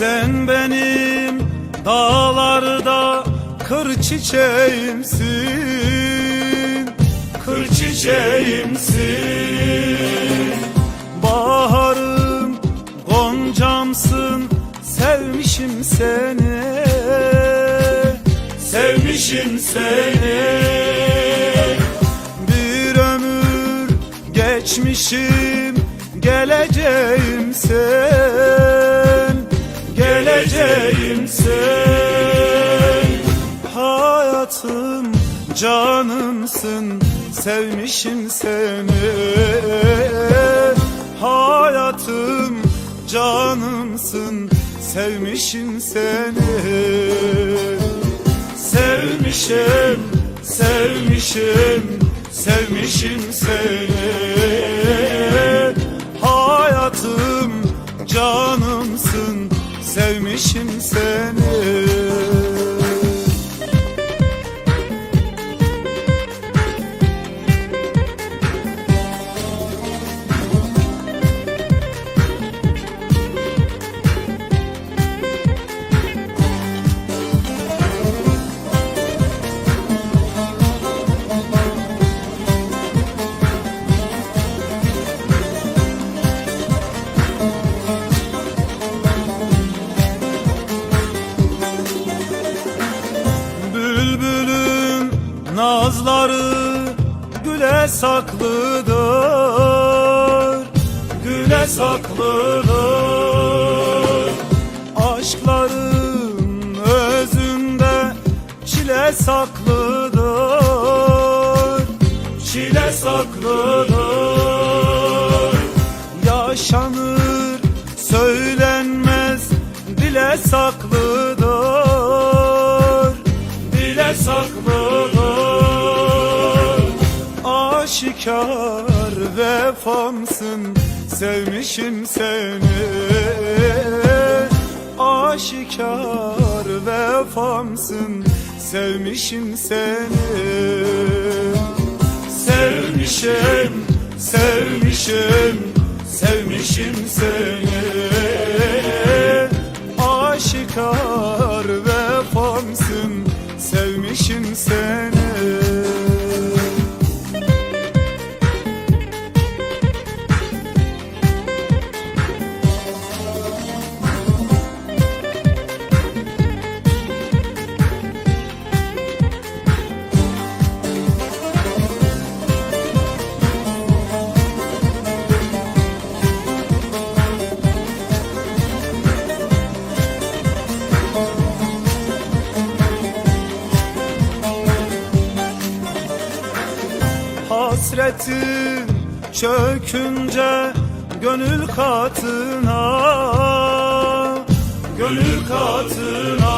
Sen benim dağlarda kır çiçeğimsin Kır çiçeğimsin. Baharım goncamsın Sevmişim seni Sevmişim seni. Bir ömür geçmişim Geleceğim sen Geleceğim sen. Hayatım canımsın Sevmişim seni. Hayatım canımsın Sevmişim seni. Sevmişim, sevmişim, sevmişim seni Bülbülün nazları güle saklıdır. Güle saklıdır. Aşkların özünde çile saklıdır. Çile saklıdır. Yaşanır söylenmez dile saklıdır saklıdır Aşikar vefamsın Sevmişim seni. Aşikar vefamsın Sevmişim seni. Sevmişim, sevmişim, sevmişim seni Hasretin çökünce gönül katına Gönül katına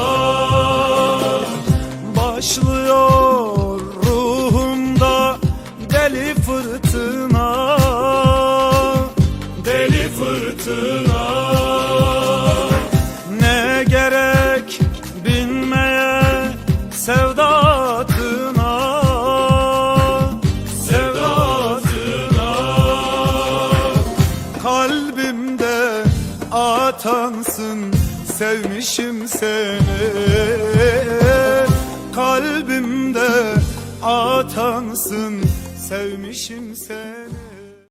Başlıyor ruhumda deli fırtına atansın Sevmişim seni. Kalbimde atansın Sevmişim seni